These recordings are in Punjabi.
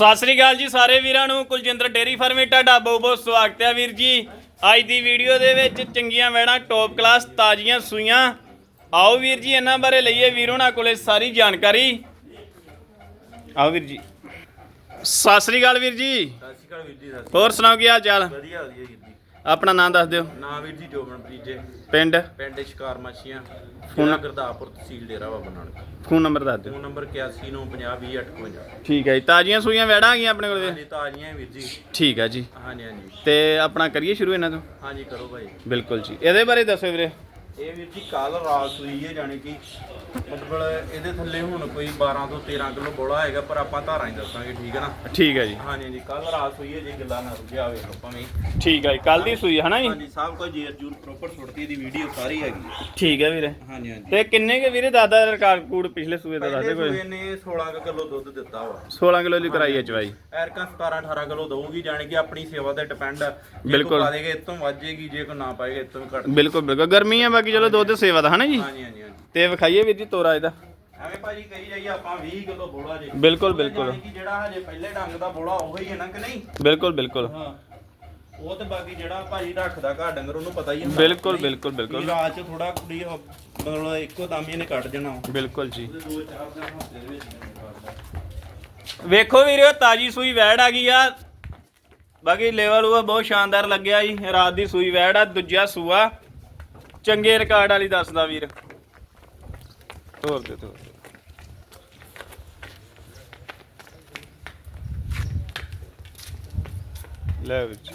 ਸਤਿ ਸ੍ਰੀ ਅਕਾਲ ਜੀ ਸਾਰੇ ਵੀਰਾਂ ਨੂੰ ਕੁਲਜਿੰਦਰ ਡੇਰੀ ਫਾਰਮੇ ਤੁਹਾਡਾ ਬਹੁਤ ਬਹੁਤ ਸਵਾਗਤ ਹੈ ਵੀਰ ਜੀ। ਅੱਜ ਦੀ ਵੀਡੀਓ ਦੇ ਵਿੱਚ ਚੰਗੀਆਂ ਵੈੜਾਂ ਟੌਪ ਕਲਾਸ ਤਾਜ਼ੀਆਂ ਸੂਈਆਂ। ਆਓ ਵੀਰ ਜੀ ਇਹਨਾਂ ਬਾਰੇ ਲਈਏ ਵੀਰ ਉਹਨਾਂ ਕੋਲੇ ਸਾਰੀ ਜਾਣਕਾਰੀ। ਆਓ ਵੀਰ ਜੀ। ਸਤਿ ਸ੍ਰੀ ਅਕਾਲ ਵੀਰ ਜੀ। ਸਤਿ ਸ਼੍ਰੀ ਅਕਾਲ ਵੀਰ ਜੀ ਸਤਿ ਹੋਰ ਸੁਣਾਓ ਕੀ ਹਾਲ ਚਾਲ? ਅਕਾਲ। ਵਧੀਆ ਵੀਰ ਜੀ। ਆਪਣਾ ਨਾਮ ਦੱਸ ਦਿਓ। ਨਾਂ ਵੀਰ ਜੀ ਜੋਬਨਪ੍ਰੀਤ ਜੇ ਪਿੰਡ? ਪਿੰਡ ਸ਼ਿਕਾਰ ਮਾਛੀਆਂ। ਫੋਨ- ਗੁਰਦਾਸਪੁਰ ਤਹਿਸੀਲ ਡੇਰਾ ਬਾਬਾ ਨਾਨਕ। ਫੋਨ ਨੰਬਰ ਦੱਸ ਦਿਓ। ਫੋਨ ਨੰਬਰ 8195020855 ਠੀਕ ਹੈ ਜੀ। ਤਾਜ਼ੀਆਂ ਸੂਈਆਂ ਵੈੜਾਂ ਆ ਗਈਆਂ ਆਪਣੇ ਕੋਲੇ ਹਾਂਜੀ ਤਾਜ਼ੀਆਂ ਵੀਰ ਜੀ। ਠੀਕ ਹੈ ਜੀ। ਹਾਂਜੀ ਹਾਂਜੀ। ਤੇ ਆਪਣਾ ਕਰੀਏ ਸ਼ੁਰੂ ਇਹਨਾਂ ਤੋਂ? ਹਾਂਜੀ ਕਰੋ ਭਾਈ। ਬਿਲਕੁਲ ਜੀ। ਇਹਦੇ ਬਾਰੇ ਦੱਸੋ ਵੀਰੇ। ਇਹ ਵੀਰ ਜੀ ਕੱਲ ਰਾਤ ਸੂਈ ਹੈ ਜਾਣੀ ਕਿ ਮਤਲਬ ਇਹਦੇ ਥੱਲੇ ਹੁਣ ਕੋਈ 12 ਤੋਂ 13 ਕਿਲੋ ਬੋਲਾ ਹੈਗਾ ਪਰ ਆਪਾਂ ਧਾਰਾਂ ਹੀ ਦੱਸਾਂਗੇ ਠੀਕ ਹੈ ਨਾ? ਠੀਕ ਹੈ ਜੀ। ਹਾਂਜੀ ਹਾਂਜੀ ਕੱਲ ਰਾਤ ਸੂਈ ਹੈ ਜੀ ਗੱਲਾਂ ਨਾ ਰੁਝਿਆ ਵੇਖ ਲਓ ਭਾਵੇਂ ਠੀਕ ਹੈ ਜੀ ਕੱਲ ਦੀ ਸੂਈ ਹੈ ਹਨਾ ਜੀ? ਹਾਂਜੀ ਸਭ ਕੁਝ ਜੇਰ ਜੂਰ ਪ੍ਰੋਪਰ ਸੁੱਟਦੀ ਦੀ ਵੀਡੀਓ ਸਾਰੀ ਹੈਗੀ ਹੈ। ਠੀਕ ਹੈ ਵੀਰੇ। ਹਾਂਜੀ ਹਾਂਜੀ। ਤੇ ਕਿੰਨੇ ਕੇ ਵੀਰੇ ਦਾਦਾ ਰਿਕਾਰਡ ਕੂੜ ਪਿਛਲੇ ਸੂਏ ਦਾ ਦੱਸਦੇ ਕੋਈ? ਸੂਏ ਨੇ 16 ਕਿਲੋ ਦੁੱਧ ਦਿੱਤਾ ਵਾ। 16 ਕਿਲੋ ਦੀ ਕਰਾਈ ਹੈ ਚਵਾਈ। ਐਰਕਾ 17 18 ਕਿਲੋ ਦਊਗੀ ਜਾਣੀ ਕਿ ਆਪਣੀ ਸੇਵਾ ਤੇ ਡਿਪੈਂਡ ਜੇ ਬਿਲਕੁਲ। ਪਾ ਦੇਗੇ ਇਤੋਂ ਵੱਜੇਗੀ ਜੇ ਕੋ ਨਾ ਪਾਏਗਾ ਇਤੋਂ ਵੀ ਘਟ। ਬਿਲਕੁਲ ਬਿਲਕੁਲ। ਗਰਮੀ ਆ ਬਾਕੀ ਚਲੋ ਦੁੱਧ ਸੇਵਾ ਦਾ ਹਨਾ ਜੀ? ਹਾਂਜੀ ਹਾਂਜੀ ਹਾਂਜੀ। ਤੇ ਵਿਖਾਈਏ ਵੀਰ ਜੀ ਤੋਰਾ ਇਹਦਾ। ਐਵੇਂ ਭਾਜੀ ਕਹੀ ਜਾਈਏ ਆਪਾਂ 20 ਕਿਲੋ ਬੋਲਾ ਜੇ। ਬਿਲਕੁਲ, ਬਿਲਕੁਲ। ਜਾਣੀ ਕਿ ਜਿਹੜਾ ਹਜੇ ਪਹਿਲੇ ਡੰਗ ਦਾ ਬੋਲਾ ਉਹੀ ਹੈ ਨਾ ਕਿ ਨਹੀਂ? ਬਿਲਕੁਲ ਬਿਲਕੁਲ। ਹਾਂ। ਉਹ ਤੇ ਬਾਕੀ ਜਿਹੜਾ ਭਾਜੀ ਰੱਖਦਾ ਘਰ ਡੰਗਰ ਉਹਨੂੰ ਪਤਾ ਹੀ ਹੁੰਦਾ ਬਿਲਕੁਲ? ਬਿਲਕੁਲ, ਬਿਲਕੁਲ। ਰਾਤ ਚ ਥੋੜਾ ਕੁੜੀ ਮਤਲਬ ਇੱਕੋ ਦਮ ਹੀ ਇਹਨੇ ਕੱਟ ਜਾਣਾ। ਬਿਲਕੁਲ ਜੀ। ਵੇਖੋ ਵੀਰੇ ਤਾਜੀ ਸੂਈ ਵੈੜ ਆ ਗਈ ਆ। ਬਾਕੀ ਲੈਵਲ ਉਹ ਬਹੁਤ ਸ਼ਾਨਦਾਰ ਲੱਗਿਆ ਜੀ। ਰਾਤ ਦੀ ਸੂਈ ਵੈੜ ਆ ਦੂਜਾ ਸੂਆ। ਚੰਗੇ ਰਿਕਾਰਡ ਵਾਲੀ ਦੱਸਦਾ ਵੀਰ ਤੋਰ ਦੇ ਤੋਰ ਦੇ। ਲੈ ਵਿੱਚ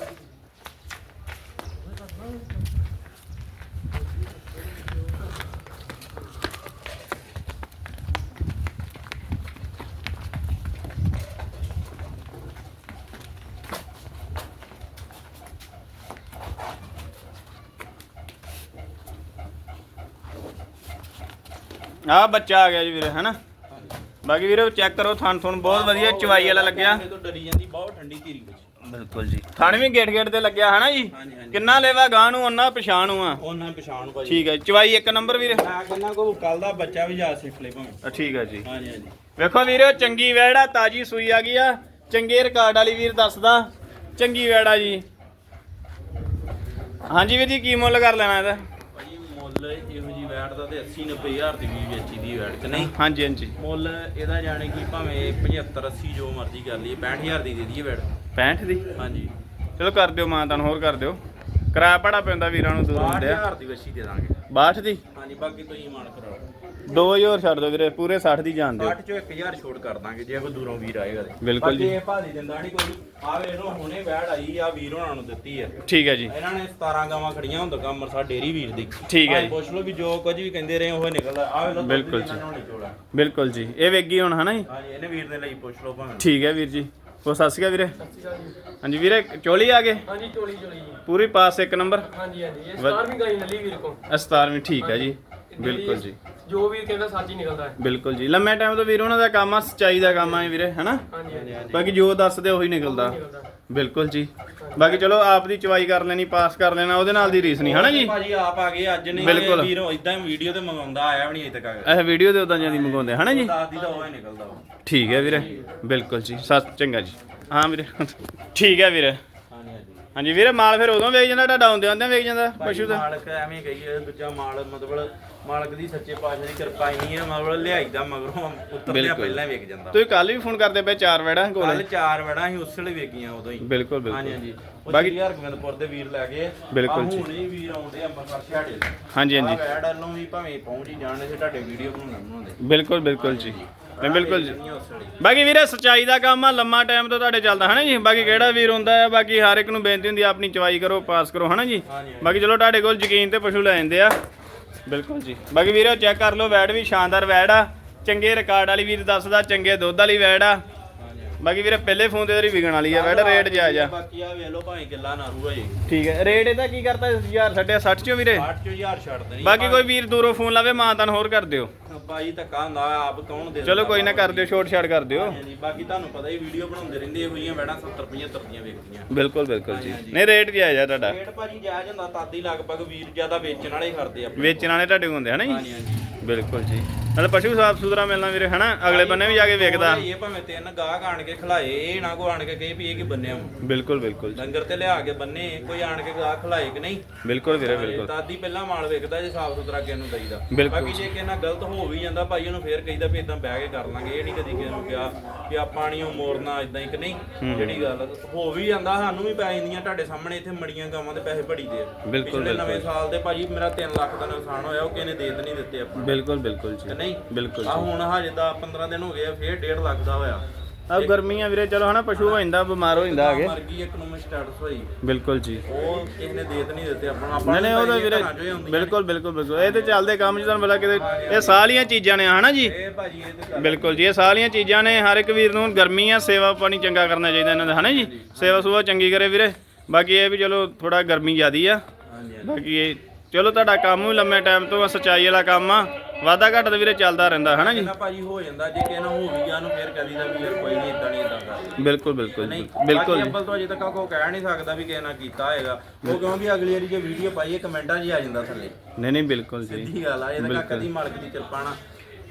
ਆ ਬੱਚਾ ਆ ਗਿਆ ਜੀ ਵੀਰੇ ਹੈਨਾ? ਬਾਕੀ ਵੀਰੇ ਚੈੱਕ ਕਰੋ ਥਣ ਥਣ ਬਹੁਤ ਵਧੀਆ ਚਵਾਈ ਵਾਲਾ ਲੱਗਿਆ। ਇਹ ਤੋਂ ਡਰੀ ਜਾਂਦੀ ਬਹੁਤ ਠੰਡੀ ਧੀਰੀ ਵਿੱਚ। ਬਿਲਕੁਲ ਜੀ। ਥਣ ਵੀ ਗੇਟ ਗੇਟ ਤੇ ਲੱਗਿਆ ਹਨਾ ਜੀ? ਹਾਂਜੀ ਹਾਂਜੀ। ਕਿੰਨਾ ਲੈਵਾ ਗਾਂ ਨੂੰ ਉਹਨਾਂ ਪਛਾਣ ਨੂੰ ਆ? ਉਹਨਾਂ ਪਛਾਣ ਭਾਜੀ। ਠੀਕ ਹੈ ਚਵਾਈ ਇੱਕ ਨੰਬਰ ਵੀਰੇ। ਮੈਂ ਕਹਿੰਦਾ ਕੋ ਕੱਲ ਦਾ ਬੱਚਾ ਵੀ ਜਾ ਸਿੱਖ ਲੈ ਭਾਵੇਂ। ਆ, ਠੀਕ ਹੈ ਜੀ। ਹਾਂਜੀ ਹਾਂਜੀ। ਵੇਖੋ ਵੀਰੇ ਚੰਗੀ ਵੈੜਾ ਤਾਜੀ ਸੂਈ ਆ ਗਈ ਆ। ਚੰਗੇ ਰਿਕਾਰਡ ਵਾਲੀ ਵੀਰ ਦੱਸਦਾ। ਚੰਗੀ ਵੈੜਾ ਜੀ। ਹਾਂਜੀ ਵੀਰ ਜੀ ਕੀ ਮੁੱਲ ਕਰ ਲੈਣਾ ਇਹਦਾ? ਮੁੱਲ ਇਹੋ ਜੀ ਵੈਟ ਦਾ ਤੇ 80 90 ਹਜ਼ਾਰ ਦੀ ਵੀ ਵੇਚੀ ਦੀ ਵੈਟ ਕਿ ਨਹੀਂ? ਹਾਂਜੀ ਹਾਂਜੀ। ਮੁੱਲ ਇਹਦਾ ਜਾਣੇ ਕਿ ਭਾਵੇਂ 75 80 ਜੋ ਮਰਜ਼ੀ ਕਰ ਲਈਏ 65000 ਦੀ ਦੇ ਦਈਏ ਵੈਟ। 65 ਦੀ? ਹਾਂਜੀ। ਚਲੋ ਕਰ ਦਿਓ ਮਾਂ ਤੁਹਾਨੂੰ ਹੋਰ ਕਰ ਦਿਓ। ਕਿਰਾਇਆ ਪੜਾ ਪੈਂਦਾ ਵੀਰਾਂ ਨੂੰ ਦੂਰ ਹੁੰਦੇ ਆ 62000 ਦੀ ਵੱਛੀ ਦੇ ਦਾਂਗੇ। 62 ਦੀ? ਹਾਂਜੀ ਬਾਕੀ ਤੁਸੀਂ ਮਾਨ ਕਰਾਓ 2000 ਛੱਡ ਦਿਓ ਵੀਰੇ ਪੂਰੇ 60 ਦੀ ਜਾਣ ਦਿਓ। 60 ਚੋਂ 1000 ਛੋੜ ਕਰ ਦਾਂਗੇ ਜੇ ਕੋਈ ਦੂਰੋਂ ਵੀਰ ਆਏਗਾ ਤੇ। ਬਿਲਕੁਲ ਜੀ। ਬਾਕੀ ਇਹ ਭਾਜੀ ਦਿੰਦਾ ਨਹੀਂ ਕੋਈ ਆ ਵੇਖ ਹੁਣੇ ਵੈਟ ਆਈ ਆ ਵੀਰ ਹੋਣਾ ਨੂੰ ਦਿੱਤੀ ਆ। ਠੀਕ ਹੈ ਜੀ। ਇਹਨਾਂ ਨੇ 17 ਗਾਵਾਂ ਖੜੀਆਂ ਹੁੰਦਾ ਕੰਮ ਮਰਸਾ ਡੇਰੀ ਵੀਰ ਦੀ। ਠੀਕ ਹੈ ਭਾਵੇਂ ਜੀ। ਪੁੱਛ ਲਓ ਵੀ ਜੋ ਕੁਝ ਵੀ ਕਹਿੰਦੇ ਰਹੇ ਉਹ ਨਿਕਲਦਾ। ਆ ਵੇਖ ਬਿਲਕੁਲ ਜੀ। ਬਿਲਕੁਲ ਜੀ। ਇਹ ਵੇਗੀ ਹੁਣ ਹਨਾ ਜੀ? ਇਹਨੇ ਵੀਰ ਦੇ ਲਈ ਪੁੱਛ ਲਓ ਭਾਵੇਂ। ਠੀਕ ਹੈ ਵੀਰ ਜੀ। ਉਹ ਸਤਿ ਸ਼੍ਰੀ ਅਕਾਲ ਵੀਰੇ। ਹਾਂਜੀ ਵੀਰੇ ਚੋਲੀ ਆ ਗਏ? ਹਾਂਜੀ ਚੋਲੀ ਚੋਲੀ ਜੀ। ਪੂਰੀ ਪਾਸ ਇੱਕ ਨੰਬਰ? ਹਾਂਜੀ ਹਾਂਜੀ। ਇਹ ਵਧ- ਸਟਾਰ ਵੀ ਗਾਈ ਨਲੀ ਵੀਰ ਕੋ 17ਵੀਂ ਠੀਕ ਹੈ ਜੀ। ਬਿਲਕੁਲ ਜੀ। ਜੋ ਵੀ ਕਹਿੰਦਾ ਸੱਚ ਹੀ ਨਿਕਲਦਾ ਹੈ। ਬਿਲਕੁਲ ਜੀ। ਲੰਮੇ ਟਾਈਮ ਤੋਂ ਵੀਰ ਉਹਨਾਂ ਦਾ ਕੰਮ ਆ ਸੱਚਾਈ ਦਾ ਕੰਮ ਆ ਵੀਰੇ ਹਨਾ? ਹਾਂਜੀ ਹਾਂਜੀ ਬਾਕੀ ਜੋ ਦੱਸਦੇ ਉਹੀ ਨਿਕਲਦਾ। ਨਿਕਲਦਾ। ਬਿਲਕੁਲ ਜੀ। ਬਾਕੀ ਚਲੋ ਆਪ ਦੀ ਚਵਾਈ ਕਰ ਲੈਣੀ ਪਾਸ ਕਰ ਲੈਣਾ ਉਹਦੇ ਨਾਲ ਦੀ ਰੀਸ ਨਹੀਂ ਹਨਾ ਜੀ? ਭਾਜੀ ਆਪ ਆ ਗਏ ਅੱਜ ਨਹੀਂ ਬਿਲਕੁਲ। ਵੀਰ ਇਦਾਂ ਵੀਡੀਓ ਤੇ ਮੰਗਾਉਂਦਾ ਆਇਆ ਵੀ ਨਹੀਂ ਅਜੇ ਤੱਕ ਇਹ ਵੀਡੀਓ ਦੇ ਉਦਾਂ ਜਾਂਦੀ ਮੰਗਾਉਂਦੇ ਹਨਾ ਜੀ? ਦਾਦੀ ਦਾ ਉਹ ਹੀ ਨਿਕਲਦਾ। ਵਾ। ਠੀਕ ਹੈ ਵੀਰੇ। ਬਿਲਕੁਲ ਜੀ। ਸਤ ਚੰਗਾ ਜੀ। ਹਾਂ ਵੀਰੇ। ਠੀਕ ਹੈ ਵੀਰੇ। ਹਾਂਜੀ ਹਾਂਜੀ ਹਾਂਜੀ ਵੀਰੇ ਮਾਲ ਫਿਰ ਉਦੋਂ ਵੇਚ ਜਾਂਦਾ ਤੁਹਾਡਾ ਆਉਂਦੇ ਆਉਂਦੇ ਵੇਚ ਜਾਂਦਾ ਪਸ਼ੂ ਦਾ? ਮਾਲਕ ਐਵੇਂ ਕਹੀਏ ਦੂਜਾ ਮਾਲ ਮਤਲਬ ਮਾਲਕ ਦੀ ਸੱਚੇ ਪਾਤਸ਼ਾਹ ਦੀ ਕਿਰਪਾ ਹੀ ਨਹੀਂ ਹੈ ਮਤਲਬ ਲਿਆਈ ਦਾ ਮਗਰੋਂ ਉੱਤਰ ਲਿਆ ਬਿਲਕੁਲ। ਪਹਿਲਾਂ ਵਿਕ ਜਾਂਦਾ। ਤੁਸੀਂ ਕੱਲ ਵੀ ਫੋਨ ਕਰਦੇ ਪਏ ਚਾਰ ਵੜਾ ਕੱਲ? ਕੋਲ ਚਾਰ ਵੜਾ ਸੀ ਉਸੇ ਵੇਲੇ ਵੇਗੀਆਂ ਉਦੋਂ ਹੀ। ਬਿਲਕੁਲ ਹਾਂਜੀ ਬਿਲਕੁਲ। ਹਾਂਜੀ ਉਹ ਬਾਕੀ- ਬਾਕੀ ਹਰਗੋਬਿੰਦਪੁਰ ਦੇ ਵੀਰ ਲੈ ਗਏ। ਬਿਲਕੁਲ ਜੀ। ਹੁਣ ਹੀ ਵੀਰ ਆਉਂਦੇ ਆ ਅੰਮ੍ਰਿਤਸਰ ਛਾੜੇ ਹਾਂਜੀ ਹਾਂਜੀ। ਵੈੜ ਵੱਲੋਂ ਵੀ ਭਾਵੇਂ ਪਹੁੰਚ ਹੀ ਜਾਣ ਤੇ ਤੁਹਾਡੇ ਵੀਡੀਓ ਬਣਾਉਣਾ ਬਣਾਉਂਦੇ। ਬਿਲਕੁਲ ਬਿਲਕੁਲ ਜੀ। ਨਹੀਂ ਬਿਲਕੁਲ ਜੀ। ਬਾਕੀ ਵੀਰੇ ਸਚਾਈ ਦਾ ਕੰਮ ਆ ਲੰਮਾ ਟਾਈਮ ਤੋਂ ਤੁਹਾਡੇ ਚੱਲਦਾ ਹਨਾ ਜੀ? ਬਾਕੀ ਕਿਹੜਾ ਵੀਰ ਹੁੰਦਾ ਹੈ ਬਾਕੀ ਹਰ ਇੱਕ ਨੂੰ ਬੇਨਤੀ ਹੁੰਦੀ ਆ ਆਪਣੀ ਚਵਾਈ ਕਰੋ ਪਾਸ ਕਰੋ ਹਨਾ ਜੀ। ਬਾਕੀ ਚਲੋ ਤੁਹਾਡੇ ਕੋਲ ਯਕੀਨ ਤੇ ਪਸ਼ੂ ਲੈ ਜਾਂਦੇ ਆ। ਬਿਲਕੁਲ ਜੀ। ਬਾਕੀ ਵੀਰੇ ਚੈੱਕ ਕਰ ਲਓ ਵੈੜ ਵੀ ਸ਼ਾਨਦਾਰ ਵੈੜ ਆ। ਚੰਗੇ ਰਿਕਾਰਡ ਵਾਲੀ ਵੀਰ ਦੱਸਦਾ ਚੰਗੇ ਦੁੱਧ ਵਾਲੀ ਵੈੜ ਆ। ਬਾਕੀ ਵੀਰੇ ਪਹਿਲੇ ਫੋਨ ਤੇ ਤੇਰੀ ਵਿਕਣ ਵਾਲੀ ਆ ਵੈੜ ਰੇਟ ਜਾਇਜ਼ ਆ ਬਾਕੀ ਆ ਵੇਖ ਲਓ ਭਾਵੇਂ ਕਿੱਲਾ ਨਾ ਰੂਆ ਜੀ ਠੀਕ ਹੈ ਰੇਟ ਇਹਦਾ ਕੀ ਕਰਤਾ 1000 ਛੱਡਿਆ 60 ਚੋਂ ਵੀਰੇ? 8 ਚੋਂ 1000 ਛੱਡ ਦੇਣੀ ਬਾਕੀ ਕੋਈ ਵੀਰ ਦੂਰੋਂ ਫੋਨ ਲਾਵੇ ਮਾਂ ਤਾਂ ਹੋਰ ਕਰ ਦਿਓ। ਬਾਈ ਧੱਕਾ ਹੁੰਦਾ ਆਪ ਕੌਣ ਦੇ ਚਲੋ ਕੋਈ ਨਾ ਕਰ ਦਿਓ ਛੋਟ ਛਾੜ ਕਰ ਦਿਓ। ਬਾਕੀ ਤੁਹਾਨੂੰ ਪਤਾ ਹੀ ਵੀਡੀਓ ਬਣਾਉਂਦੇ ਰਹਿੰਦੇ ਇਹੋ ਜਿਹੀਆਂ ਵੈੜਾਂ 70 75 ਦੀਆਂ ਵੇਖਦੀਆਂ। ਬਿਲਕੁਲ ਬਿਲਕੁਲ ਜੀ। ਨਹੀਂ ਰੇਟ ਜਾਇਜ਼ ਆ ਤੁਹਾਡਾ। ਰੇਟ ਭਾਜੀ ਜਾਇਜ਼ ਹੁੰਦਾ ਤਾਦੀ ਲਗਭਗ ਵੀਰ ਜ਼ਿਆਦਾ ਵੇਚਣ ਵਾਲੇ ਕਰਦੇ ਆ ਵੇਚਣ ਵਾਲੇ ਤੁਹਾਡੇ ਹੁੰਦੇ ਹਨਾ ਜੀ? ਬਿਲਕੁਲ ਜੀ। ਮਤਲਬ ਪਸ਼ੂ ਸਾਫ਼ ਸੁਥਰਾ ਮਿਲਣਾ ਵੀਰੇ ਹਨਾ? ਅਗਲੇ ਬੰਨੇ ਵੀ ਜਾ ਕੇ ਵੇਖਦਾ। ਇਹ ਭਾਵੇਂ ਤਿੰਨ ਗਾਹਕ ਆਣ ਕੇ ਖਲਾਏ ਇਹ ਨਾ ਕੋ ਆਣ ਕੇ ਕਹੇ ਵੀ ਇਹ ਕੀ ਬੰਨਿਆ ਵਾ। ਬਿਲਕੁਲ ਬਿਲਕੁਲ। ਡੰਗਰ ਤੇ ਲਿਆ ਕੇ ਬੰਨੇ ਕੋਈ ਆਣ ਕੇ ਗਾਹਕ ਖਲਾਏ ਕਿ ਨਹੀਂ? ਬਿਲਕੁਲ ਵੀਰੇ ਬਿਲਕੁਲ। ਦਾਦੀ ਪਹਿਲਾਂ ਮਾਲ ਵੇਖਦਾ ਜੇ ਸਾਫ਼ ਸੁਥਰਾ ਕਿਸੇ ਨੂੰ ਦਈਦਾ। ਬਿਲਕੁਲ। ਬਾਕੀ ਜੇ ਕਿਸੇ ਨਾਲ ਗਲਤ ਹੋ ਵੀ ਜਾਂਦਾ ਭਾਈ ਉਹਨੂੰ ਫੇਰ ਕਹੀਦਾ ਵੀ ਇਦਾਂ ਬਹਿ ਕੇ ਕਰ ਲਾਂਗੇ। ਇਹ ਨਹੀਂ ਕਦੀ ਕਿਸੇ ਨੂੰ ਕਿਹਾ ਕਿ ਆਪਾਂ ਨਹੀਂ ਉਹ ਮੋੜਨਾ ਇਦਾਂ ਹੀ ਕਿ ਨਹੀਂ। ਜਿਹੜੀ ਗੱਲ ਹੋ ਵੀ ਜਾਂਦਾ ਸਾਨੂੰ ਵੀ ਪੈ ਜਾਂਦੀਆਂ ਤੁਹਾਡੇ ਸਾਹਮਣੇ ਇੱਥੇ ਮੜੀਆਂ ਗਾਵਾਂ ਦੇ ਪੈਸੇ ਬੜੀ ਦੇ ਬਿਲਕੁਲ, ਪਿਛਲੇ ਨਵੇਂ ਸਾਲ ਦੇ ਭਾਜੀ ਮੇਰਾ 3 ਲੱਖ ਦਾ ਨੁਕਸਾਨ ਹੋਇਆ ਉਹ ਕਿਸੇ ਨੇ ਦੇ ਤਾਂ ਨਹੀਂ ਦਿੱਤੇ ਆਪਾਂ। ਬਿਲਕੁਲ ਬਿਲਕੁਲ ਜੀ। ਨਹੀਂ? ਬਿਲਕੁਲ ਆ ਹੁਣ ਹਜੇ ਦਾ 15 ਦਿਨ ਹੋ ਗਏ ਆ, ਫੇਰ 1.5 ਲੱਖ ਦਾ ਹੋਇਆ। ਆ ਗਰਮੀਆਂ ਵੀਰੇ ਚਲੋ ਹਨਾ ਪਸ਼ੂ ਹੋ। ਜਾਂਦਾ ਬਿਮਾਰ ਹੋ ਜਾਂਦਾ ਆਗੇ ਮਰ ਗਈ ਇੱਕ ਨੂੰ ਸਟਾਰਟਸ ਹੋਈ। ਬਿਲਕੁਲ ਜੀ। ਉਹ ਕਿਸੇ ਨੇ ਦੇ ਤਾਂ ਨਹੀਂ ਦਿੱਤੇ ਆਪਾਂ ਨੂੰ। ਆਪਾਂ ਨਹੀਂ ਨਹੀਂ ਉਹ ਤਾਂ ਵੀਰੇ ਬਿਲਕੁਲ ਬਿਲਕੁਲ ਬਿਲਕੁਲ। ਇਹ ਤੇ ਚੱਲਦੇ ਕੰਮ ਚ ਤੁਹਾਨੂੰ ਪਤਾ ਕਿਤੇ ਇਹ ਸਾਰੀਆਂ ਚੀਜ਼ਾਂ ਨੇ ਹਨਾ ਜੀ? ਇਹ ਭਾਜੀ ਇਹ ਤੇ ਬਿਲਕੁਲ ਜੀ ਇਹ ਸਾਰੀਆਂ ਚੀਜ਼ਾਂ ਨੇ। ਹਰ ਇੱਕ ਵੀਰ ਨੂੰ ਗਰਮੀ ਆ ਸੇਵਾ ਪਾਣੀ ਚੰਗਾ ਕਰਨਾ ਚਾਹੀਦਾ ਇਹਨਾਂ ਦਾ ਹਨਾ ਜੀ? ਸੇਵਾ ਸੁਵਾ ਚੰਗੀ ਕਰੇ ਵੀਰੇ। ਬਾਕੀ ਇਹ ਵੀ ਚਲੋ ਥੋੜਾ ਗਰਮੀ ਜ਼ਿਆਦੀ ਆ। ਹਾਂਜੀ ਬਾਕੀ ਇਹ ਚਲੋ ਤੁਹਾਡਾ ਕੰਮ ਵੀ ਲੰਮੇ ਟਾਈਮ ਤੋਂ ਸਚਾਈ ਵਾਲਾ ਕੰਮ ਆ। ਵਾਧਾ ਘਾਟਾ ਤਾਂ ਵੀਰੇ ਚੱਲਦਾ ਰਹਿੰਦਾ ਹਨਾ ਜੀ? ਇਹਨਾਂ ਭਾਜੀ ਹੋ ਜਾਂਦਾ ਜੇ ਨਾਲ ਹੋ ਵੀ ਗਿਆ ਨੂੰ ਫੇਰ ਕਦੀ ਦਾ ਵੀ ਯਾਰ ਕੋਈ ਨਹੀਂ ਇਦਾਂ ਨਹੀਂ ਇਦਾਂ ਕਰ। ਬਿਲਕੁਲ ਬਿਲਕੁਲ ਨਹੀਂ ਬਿਲਕੁਲ ਅੱਬਲ ਤੋਂ ਅਜੇ ਤੱਕ ਕੋਈ ਕਹਿ ਨਹੀਂ ਸਕਦਾ ਵੀ ਕਿਸੇ ਨਾਲ ਕੀਤਾ ਹੋਏਗਾ ਉਹ ਕਿਉਂਕਿ ਅਗਲੀ ਵਾਰੀ ਜੇ ਵੀਡੀਓ ਪਾਈਏ ਕਮੈਂਟਾਂ 'ਚ ਹੀ ਆ ਜਾਂਦਾ ਥੱਲੇ। ਨਹੀਂ ਨਹੀਂ ਬਿਲਕੁਲ ਜੀ। ਸਿੱਧੀ ਗੱਲ ਆ ਇਹ ਤਾਂ ਕਦੀ ਮਾਲਕ ਦੀ ਕਿਰਪਾ ਨਾਲ।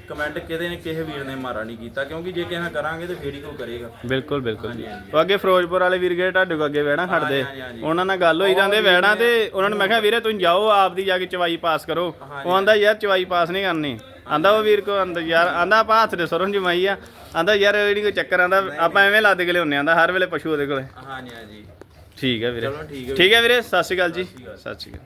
ਕਮੈਂਟ ਕਿਤੇ ਨੇ ਕਿਸੇ ਵੀਰ ਨੇ ਮਾਰਾ ਨਹੀਂ ਕੀਤਾ ਕਿਉਂਕਿ ਜੇ ਨਾਲ ਕਰਾਂਗੇ ਤੇ ਫੇਰ ਹੀ ਕੋਈ ਕਰੇਗਾ। ਬਿਲਕੁਲ ਬਿਲਕੁਲ ਜੀ। ਉਹ ਅੱਗੇ ਫਿਰੋਜ਼ਪੁਰ ਵਾਲੇ ਵੀਰ ਗਏ ਤੁਹਾਡੇ ਕੋ ਅੱਗੇ ਵਹਿਣਾ ਖੜਦੇ। ਉਹਨਾਂ ਨਾਲ ਗੱਲ ਹੋਈ ਜਾਂਦੇ ਵਹਿਣਾ ਤੇ ਉਹਨਾਂ ਨੂੰ ਮੈਂ ਕਿਹਾ ਵੀਰੇ ਤੁਸੀਂ ਜਾਓ ਆਪਦੀ ਜਾ ਕੇ ਚਵਾਈ ਪਾਸ ਕਰੋ। ਉਹ ਆਂਦਾ ਯਾਰ ਚਵਾਈ ਪਾਸ ਨਹੀਂ ਕਰਨੀ। ਆਂਦਾ ਉਹ ਵੀਰ ਕੋ ਆਂਦਾ ਯਾਰ ਆਂਦਾ ਆਪਾਂ ਹੱਥ ਦੇ ਸਰੋਂ ਜਮਾਈ ਆ। ਆਂਦਾ ਯਾਰ ਇਹ ਜਿਹੜੀ ਕੋਈ ਚੱਕਰ ਆਂਦਾ ਆਪਾਂ ਐਵੇਂ ਲੱਦ ਕੇ ਲਿਆਉਂਦੇ ਆਂਦਾ ਹਰ ਵੇਲੇ ਪਸ਼ੂ ਉਹਦੇ ਕੋਲੇ। ਹਾਂਜੀ ਹਾਂਜੀ। ਠੀਕ ਹੈ ਵੀਰੇ। ਚਲੋ ਠੀਕ ਹੈ ਠੀਕ ਹੈ ਵੀਰੇ। ਸਤਿ ਸ਼੍ਰੀ ਅਕਾਲ ਜੀ। ਸਤਿ ਸ਼੍ਰੀ ਅਕਾਲ।